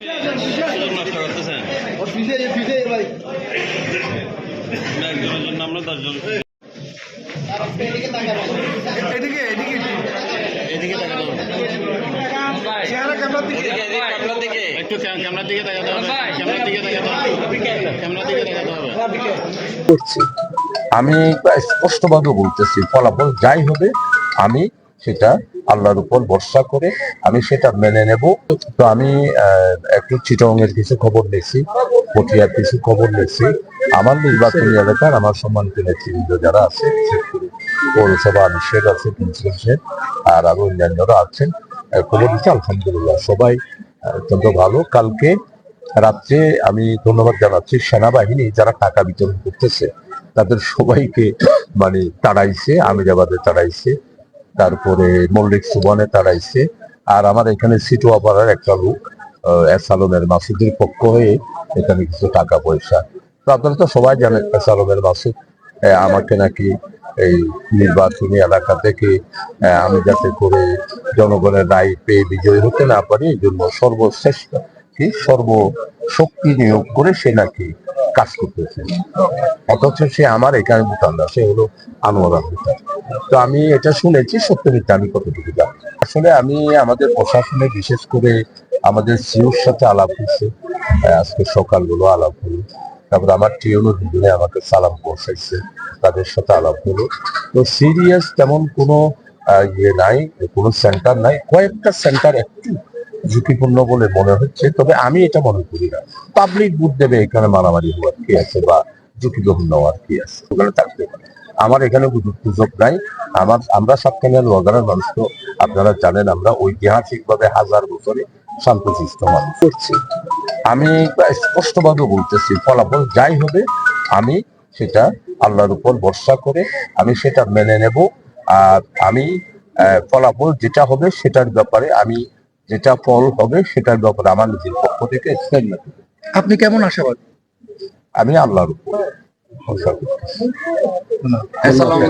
নষ্ট করতেছেন একজনের জন্য আমরা দশজন এদিকে এদিকে। এদিকে তাকাতে হবে চেহারা ক্যামেরার দিকে। ক্যামেরার দিকে। একটু ক্যামেরার দিকে তাকাতে হবে। ক্যামেরার দিকে তাকাতে হবে। ক্যামেরার দিকে তাকাতে হবে। করছি। আমি স্পষ্টভাবে বলতেছি ফলাফল যাই হবে আমি সেটা আল্লাহর উপর ভরসা করে আমি সেটা মেনে নেব। তো আমি একটু চিটংয়ের কিছু খবর নিয়েছি পটিয়ার কিছু খবর নিয়েছি আমার নির্বাচনী এলাকার আমার সম্মানিত নেতৃবৃন্দ যারা আছে পৌরসভা আমিষের আছে, প্রিন্সিপাল সাহেব, আর আরও অন্যান্যরা আছেন খবর দিচ্ছি, আলহামদুলিল্লাহ, সবাই অত্যন্ত ভালো। কালকে রাত্রে আমি ধন্যবাদ জানাচ্ছি সেনাবাহিনী, যারা টাকা বিতরণ করতেছে, তাদের সবাইকে মানে তাড়াইছে আমিরাবাদে তাড়াইছে। তারপরে মল্লিক সুবনে তাড়াইছে। আর আমার এখানে সিটুয়া পাড়ার একটা লোক আহ, এস আলমের মাসুদের পক্ষ হয়ে এখানে কিছু টাকা পয়সা। তো আপনারা তো সবাই জানেন এস আলমের মাসুদ আমাকে নাকি এই নির্বাচনী এলাকা থেকে আমি যাতে করে জনগণের রায় পেয়ে বিজয়ী হতে না পারি এই জন্য সর্বশ্রেষ্ঠ কি সর্ব শক্তি নিয়োগ করে সে নাকি কাজ করতেছে। অথচ সে আমার এখানে ভুটান সে হলো আনোয়ারা ভুটান তো আমি এটা শুনেছি সত্য মিথ্যা আমি কতটুকু জানি। আসলে আমি আমাদের প্রশাসনে বিশেষ করে আমাদের সিওর সাথে আলাপ হয়েছে। আজকে সকালগুলো আলাপ হলো। তারপর আমার টিউনো দুজনে আমাকে সালাম পৌঁছাইছে, তাদের সাথে আলাপ হলো। তো সিরিয়াস তেমন কোনো ইয়ে নাই, কোনো সেন্টার নাই। কয়েকটা সেন্টার একটু ঝুঁকিপূর্ণ বলে মনে হচ্ছে, তবে আমি এটা মনে করি না। পাবলিক বুথ দেবে এখানে মারামারি হওয়ার কি আছে বা ঝুঁকিপূর্ণ হওয়ার কি আছে? ওখানে থাকতে পারে। আমার এখানে সুযোগ নাই। আমার আমরা সাতকানিয়ার লগানোর মানুষ তো আপনারা জানেন আমরা ঐতিহাসিক ভাবে হাজার বছরে শান্তশিষ্ট মানুষ। করছি। আমি স্পষ্টভাবে বলতেছি ফলাফল যাই হবে আমি সেটা আল্লাহর উপর ভরসা করে আমি সেটা মেনে নেব। আর আমি ফলাফল যেটা হবে সেটার ব্যাপারে আমি যেটা ফল হবে সেটার ব্যাপারে আমার নিজের পক্ষ থেকে আপনি কেমন আশাবাদী? আমি আল্লাহর উপর। ভরসা করতেছি আসসালামু